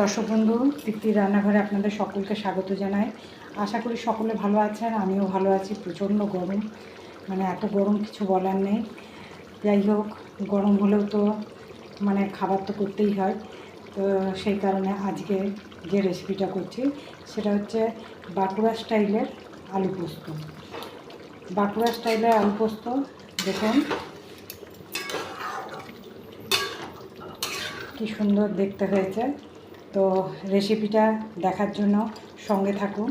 দর্শক বন্ধু তৃপ্তির রান্নাঘরে আপনাদের সকলকে স্বাগত জানাই। আশা করি সকলে ভালো আছেন, আমিও ভালো আছি, প্রচণ্ড গরম। মানে এত গরম কিছু বলার নেই। যাই হোক, গরম হলেও তো মানে খাবার তো করতেই হয়। তো সেই কারণে আজকে যে রেসিপিটা করছি, সেটা হচ্ছে বাঁকুড়া স্টাইলের আলু পোস্ত। বাঁকুড়া স্টাইলের আলু পোস্ত, দেখুন। কি সুন্দর দেখতে হয়েছে। তো রেসিপিটা দেখার জন্য সঙ্গে থাকুন।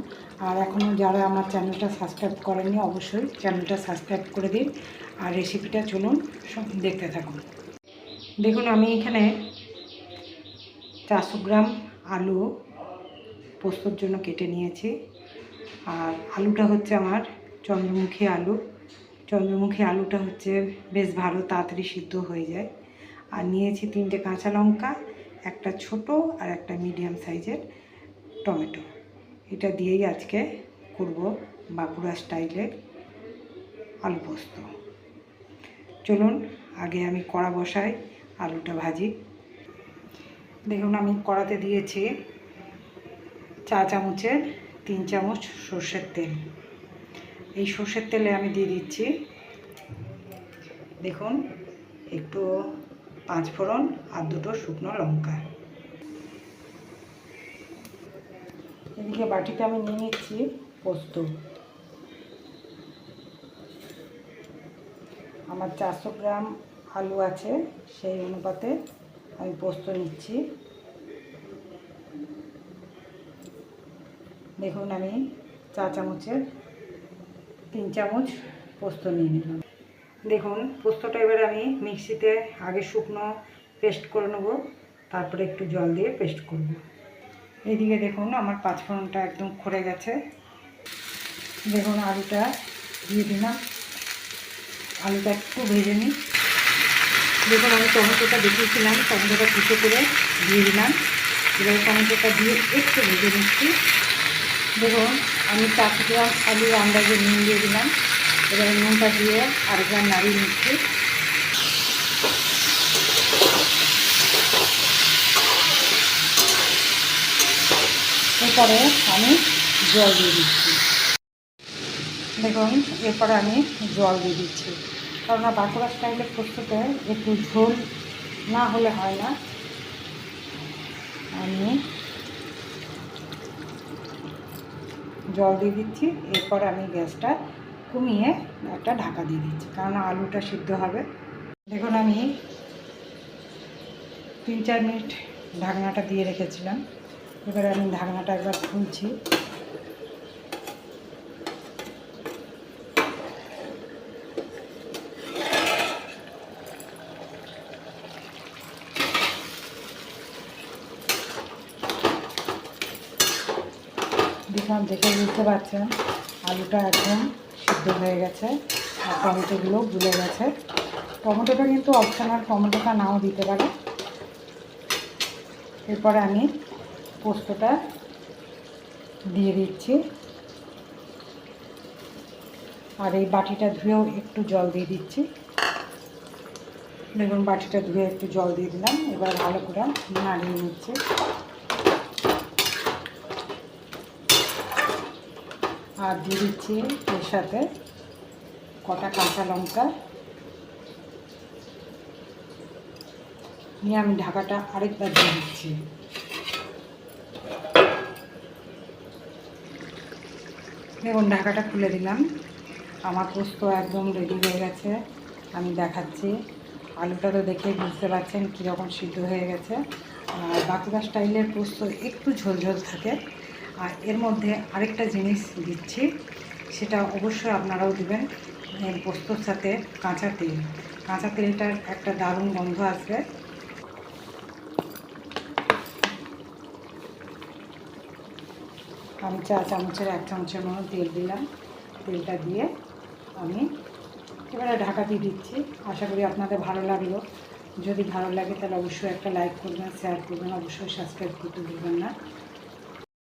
আর এখনও যারা আমার চ্যানেলটা সাবস্ক্রাইব করেননি, অবশ্যই চ্যানেলটা সাবস্ক্রাইব করে দিন। আর রেসিপিটা চলুন দেখতে থাকুন। দেখুন, আমি এখানে চারশো গ্রাম আলু পোস্তর জন্য কেটে নিয়েছি। আর আলুটা হচ্ছে আমার চন্দ্রমুখী আলু। চন্দ্রমুখী আলুটা হচ্ছে বেশ ভালো, তাড়াতাড়ি সিদ্ধ হয়ে যায়। আর নিয়েছি তিনটে কাঁচা লঙ্কা একটা ছোট আর একটা মিডিয়াম সাইজের টমেটো। এটা দিয়েই আজকে করব বাঁকুড়া স্টাইলের আলু পোস্ত। চলুন, আগে আমি কড়া বসাই, আলুটা ভাজি। দেখুন, আমি কড়াতে দিয়েছি চা চামচের তিন চামচ সর্ষের তেল। এই সর্ষের তেলে আমি দিয়ে দিচ্ছি, দেখুন, একটু পাঁচ ফোড়ন আর দুটো শুকনো লঙ্কা। এদিকে বাটিতে আমি নিয়ে নিচ্ছি, পোস্ত। আমার চারশো গ্রাম আলু আছে, সেই অনুপাতে আমি পোস্ত নিচ্ছি। দেখুন আমি চা চামচের তিন চামচ পোস্ত নিয়ে নিলাম। দেখুন, পোস্তটা এবার আমি মিক্সিতে আগে শুকনো পেস্ট করে নেব, তারপরে একটু জল দিয়ে পেস্ট করব। এদিকে দেখুন, আমার পাঁচফোড়নটা একদম খড়ে গেছে। দেখুন, আলুটা দিয়ে দিলাম। আলুটা একটু ভেজে নিই। দেখুন, আমি টমেটোটা দেখিয়েছিলাম, টমেটোটা কুচো করে দিয়ে দিলাম। এবার টমেটোটা দিয়ে একটু ভেজে নিচ্ছি। দেখুন, আমি চারশো গ্রাম আলু আন্দাজে নুন দিয়ে দিলাম। এবারে নুনটা দিয়ে আরেকবার নাড়িয়ে নিচ্ছি। এরপরে আমি জল দিয়ে দিচ্ছি। দেখুন, এরপরে আমি জল দিয়ে দিচ্ছি। কারণ বাঁকুড়া স্টাইলের পোস্ততে একটু ঝোল না হলে হয় না। আমি জল দিয়ে দিচ্ছি। এরপর আমি গ্যাসটা কমিয়ে একটা ঢাকা দিয়ে দিচ্ছি, কারণ আলুটা সিদ্ধ হবে। দেখুন, আমি তিন চার মিনিট ঢাকনাটা দিয়ে রেখেছিলাম। এবারে আমি ঢাকনাটা একবার খুলছি। দেখলাম দেখে বুঝতে পারছেন, আলুটা একদম সিদ্ধ হয়ে গেছে, আর টমেটোগুলো গুলে গেছে। টমেটোটা কিন্তু অপশনাল টমেটোটা নাও দিতে পারে। এরপরে আমি পোস্তটা দিয়ে দিচ্ছি। আর এই বাটিটা ধুয়েও একটু জল দিয়ে দিচ্ছি। দেখুন বাটিটা ধুয়ে একটু জল দিয়ে দিলাম। এবার ভালো করে নাড়িয়ে নিচ্ছি। আর দিয়ে দিচ্ছি এর সাথে কটা কাঁচা লঙ্কা। নিয়ে আমি ঢাকাটা আরেকবার দিয়ে দিচ্ছি। দেখুন, ঢাকাটা খুলে দিলাম। আমার পোস্ত একদম রেডি হয়ে গেছে। আমি দেখাচ্ছি। আলুটা তো দেখে বুঝতে পারছেন কীরকম সিদ্ধ হয়ে গেছে। আর বাঁকুড়া স্টাইলের পোস্ত একটু ঝোলঝোল থাকে আর এর মধ্যে আরেকটা জিনিস দিচ্ছি, সেটা অবশ্যই আপনারাও দেবেন। পোস্তর সাথে কাঁচা তেল। কাঁচা তেলটার একটা দারুণ গন্ধ আসবে। আমি চা চামচের এক চামচের মতো তেল দিলাম। তেলটা দিয়ে আমি এবারে ঢাকা দিয়ে দিচ্ছি। আশা করি আপনাদের ভালো লাগল। যদি ভালো লাগে তাহলে অবশ্যই একটা লাইক করবেন, শেয়ার করবেন, অবশ্যই সাবস্ক্রাইব করতে ভুলবেন না।